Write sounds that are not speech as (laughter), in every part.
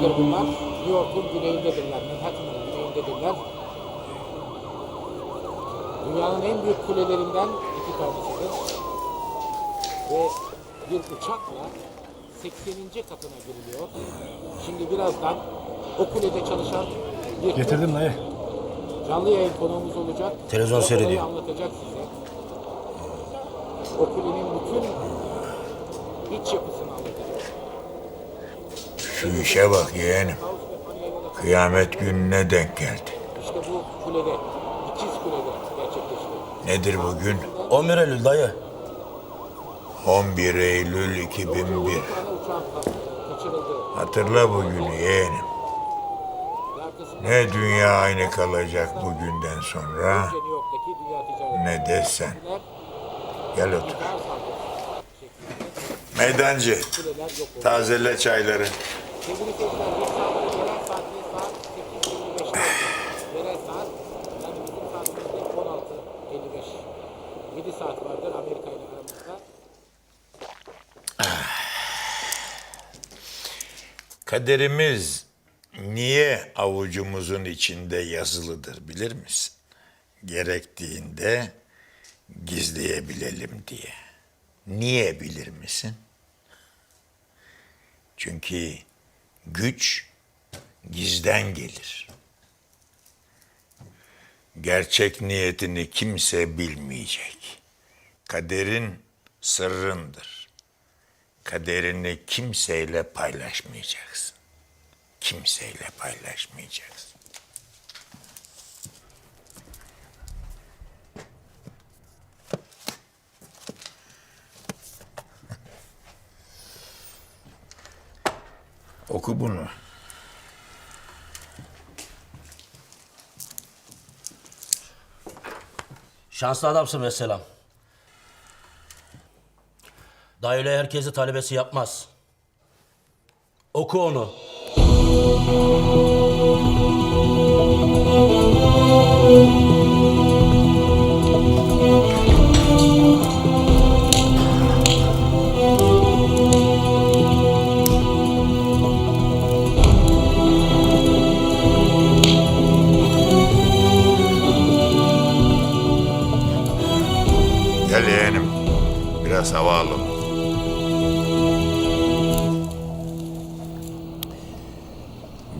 kuledir bunlar. New York'un güneyindedirler. Manhattan'ın güneyindedirler. Dünyanın en büyük kulelerinden iki tanesidir. Ve bir uçakla 80. katına giriliyor. Şimdi birazdan o kulede çalışan bir Getirdim dayı. canlı yayın konuğumuz olacak. Televizyon O konuyu seyrediyor. anlatacak size. O kulenin bütün iç anlatacak. Şu işe bak yeğenim. Kıyamet gününe denk geldi. İşte bu kulede, ikiz kulede gerçekleşiyor. Nedir bugün? 11 Eylül dayı. 11 Eylül 2001. Bir tane uçağın ka- kaçırıldı. Hatırla bugünü yeğenim. Ne dünya aynı kalacak bugünden sonra ne de sen. Gel otur. Meydancı, tazele çayları. Sevgili seyirciler, bir saat, yerel saatte saat 8.55'te. Yerel saat, yani bizim saatimizde 16.55. 7 saat vardır Amerika ile aramızda. Kaderimiz niye avucumuzun içinde yazılıdır bilir misin? Gerektiğinde gizleyebilelim diye. Niye bilir misin? Çünkü güç gizden gelir. Gerçek niyetini kimse bilmeyecek. Kaderin sırrındır. Kaderini kimseyle paylaşmayacaksın. Kimseyle paylaşmayacaksın. Oku bunu. Şanslı adamsın. Dayı öyle herkesi talebesi yapmaz. Oku onu. Alalım.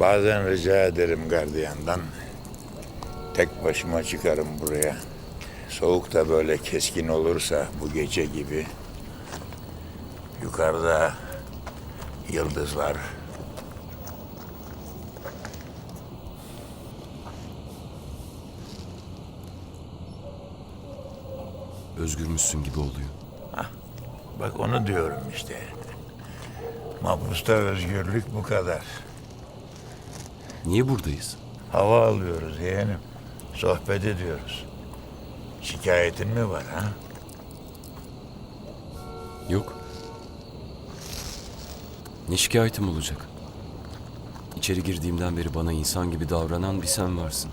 Bazen rica ederim gardiyandan. Tek başıma çıkarım buraya. Soğuk da böyle keskin olursa bu gece gibi. Yukarıda yıldızlar. Özgürmüşsün gibi oluyor. Bak onu diyorum işte. Mahpusta özgürlük bu kadar. Niye buradayız? Hava alıyoruz yeğenim. Sohbet ediyoruz. Şikayetin mi var ha? Yok. Ne şikayetim olacak? İçeri girdiğimden beri bana insan gibi davranan bir sen varsın.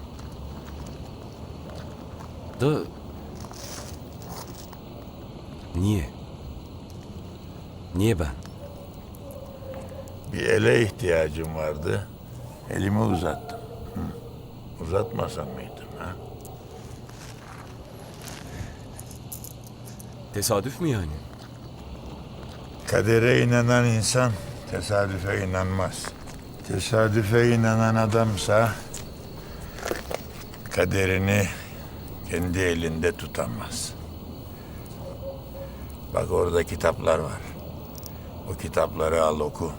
Da... Niye? Niye ben? Bir ele ihtiyacım vardı. Elimi uzattım. Hı. Uzatmasam mıydım ha? Tesadüf mü yani? Kadere inanan insan tesadüfe inanmaz. Tesadüfe inanan adamsa kaderini kendi elinde tutamaz. Bak orada kitaplar var. O kitapları al oku.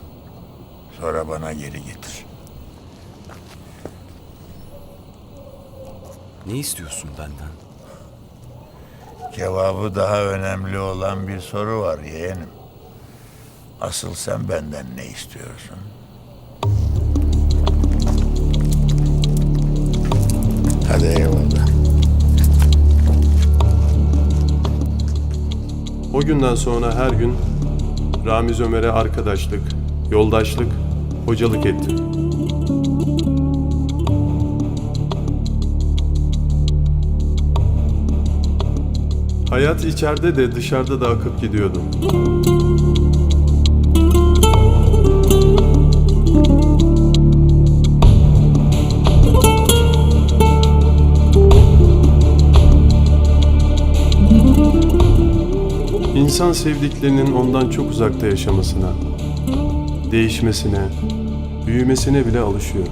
Sonra bana geri getir. Ne istiyorsun benden? Cevabı daha önemli olan bir soru var yeğenim. Asıl sen benden ne istiyorsun? Hadi eyvallah. O günden sonra her gün Ramiz Ömer'e arkadaşlık, yoldaşlık, hocalık etti. Hayat içeride de dışarıda da akıp gidiyordu. İnsan sevdiklerinin ondan çok uzakta yaşamasına, değişmesine, büyümesine bile alışıyor.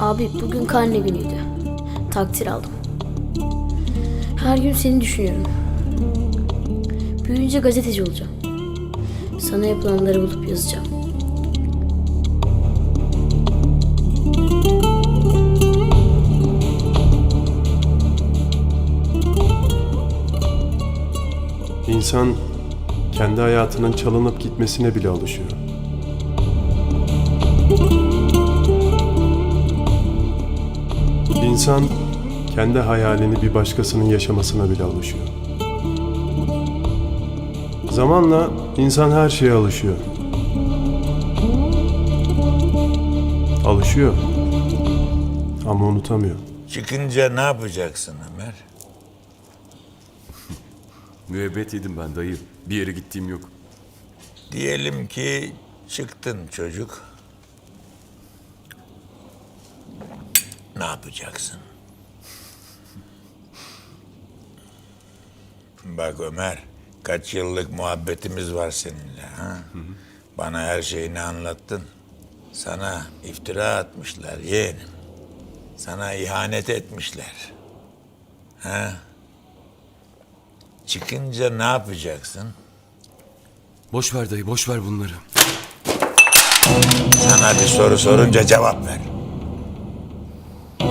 Abi bugün karne günüydü. Takdir aldım. Her gün seni düşünüyorum. Büyüyünce gazeteci olacağım. Sana yapılanları bulup yazacağım. İnsan kendi hayatının çalınıp gitmesine bile alışıyor. İnsan kendi hayalini bir başkasının yaşamasına bile alışıyor. Zamanla insan her şeye alışıyor. Alışıyor. Ama unutamıyor. Çıkınca ne yapacaksın Ömer? Müebbet yedim ben dayı. Bir yere gittiğim yok. Diyelim ki çıktın çocuk. Ne yapacaksın? Bak Ömer, kaç yıllık muhabbetimiz var seninle. Ha? Bana her şeyini anlattın. Sana iftira atmışlar yeğenim. Sana ihanet etmişler. Ha? Çıkınca ne yapacaksın? Boş ver dayı, boş ver bunları. Sana bir soru sorunca cevap ver.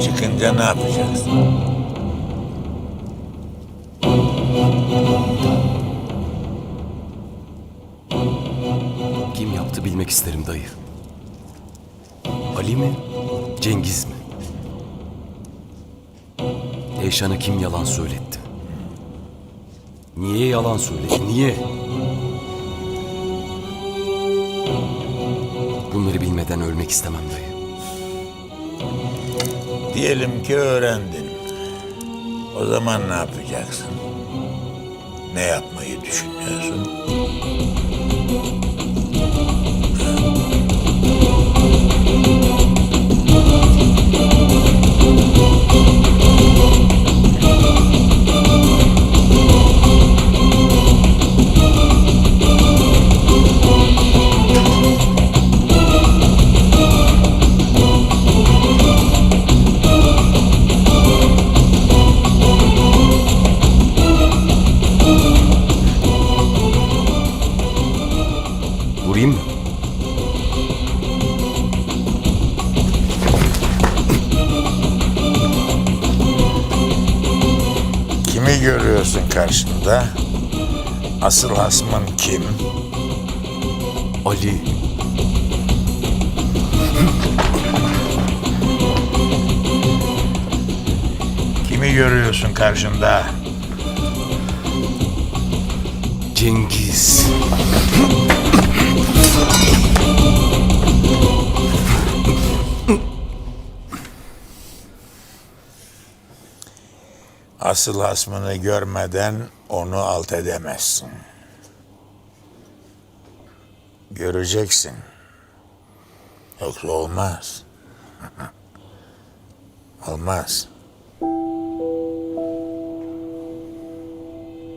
Çıkınca ne yapacaksın? Kim yaptı bilmek isterim dayı. Ali mi? Cengiz mi? Eyşan'a kim yalan söyletti? Niye yalan söyledi? Niye? Bunları bilmeden ölmek istemem dayı. Diyelim ki öğrendin. O zaman ne yapacaksın? Ne yapmayı düşünüyorsun? Kimi görüyorsun karşında? Asıl hasmın kim? Ali. Kimi görüyorsun karşında? Cengiz. (laughs) Asıl hasmını görmeden onu alt edemezsin. Göreceksin. Yoksa olmaz. (laughs) olmaz.